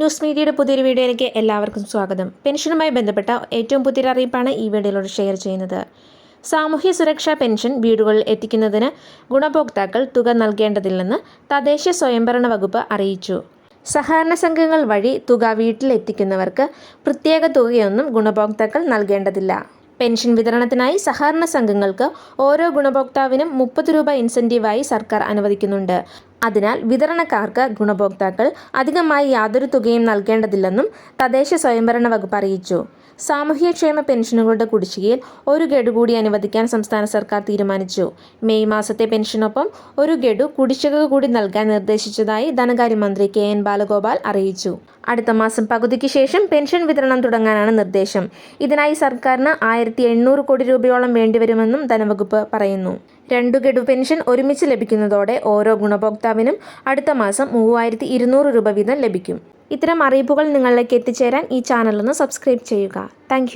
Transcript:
News മീഡിയയുടെ പുതിയൊരു വീഡിയോയിലേക്ക് എല്ലാവർക്കും സ്വാഗതം. പെൻഷനുമായി ബന്ധപ്പെട്ട ഏറ്റവും പുതിയൊരു അറിയിപ്പാണ് ഈ വീഡിയോയിലൂടെ ഷെയർ ചെയ്യുന്നത്. സാമൂഹ്യ സുരക്ഷാ പെൻഷൻ വീടുകളിൽ എത്തിക്കുന്നതിന് ഗുണഭോക്താക്കൾ തുക നൽകേണ്ടതില്ലെന്ന് തദ്ദേശ സ്വയംഭരണ വകുപ്പ് അറിയിച്ചു. സഹകരണ സംഘങ്ങൾ വഴി തുക വീട്ടിലെത്തിക്കുന്നവർക്ക് പ്രത്യേക തുകയൊന്നും ഗുണഭോക്താക്കൾ നൽകേണ്ടതില്ല. പെൻഷൻ വിതരണത്തിനായി സഹകരണ സംഘങ്ങൾക്ക് ഓരോ ഗുണഭോക്താവിനും മുപ്പത് രൂപ ഇൻസെന്റീവായി സർക്കാർ അനുവദിക്കുന്നുണ്ട്. അതിനാൽ വിതരണക്കാർക്ക് ഗുണഭോക്താക്കൾ അധികമായി യാതൊരു തുകയും നൽകേണ്ടതില്ലെന്നും തദ്ദേശ സ്വയംഭരണ വകുപ്പ് അറിയിച്ചു. സാമൂഹ്യക്ഷേമ പെൻഷനുകളുടെ കുടിശ്ശികയിൽ ഒരു ഗഡു കൂടി അനുവദിക്കാൻ സംസ്ഥാന സർക്കാർ തീരുമാനിച്ചു. മെയ് മാസത്തെ പെൻഷനൊപ്പം ഒരു ഗഡു കുടിശ്ശിക കൂടി നൽകാൻ നിർദ്ദേശിച്ചതായി ധനകാര്യമന്ത്രി കെ എൻ ബാലഗോപാൽ അറിയിച്ചു. അടുത്ത മാസം പകുതിക്ക് ശേഷം പെൻഷൻ വിതരണം തുടങ്ങാനാണ് നിർദ്ദേശം. ഇതിനായി സർക്കാരിന് ആയിരത്തി എണ്ണൂറ് കോടി രൂപയോളം വേണ്ടിവരുമെന്നും ധനവകുപ്പ് പറയുന്നു. രണ്ടു ഗഡു പെൻഷൻ ഒരുമിച്ച് ലഭിക്കുന്നതോടെ ഓരോ ഗുണഭോക്താവിനും അടുത്ത മാസം മൂവായിരത്തി രൂപ വീതം ലഭിക്കും. ഇത്തരം അറിയിപ്പുകൾ നിങ്ങളിലേക്ക് എത്തിച്ചേരാൻ ഈ ചാനലൊന്ന് സബ്സ്ക്രൈബ് ചെയ്യുക. താങ്ക്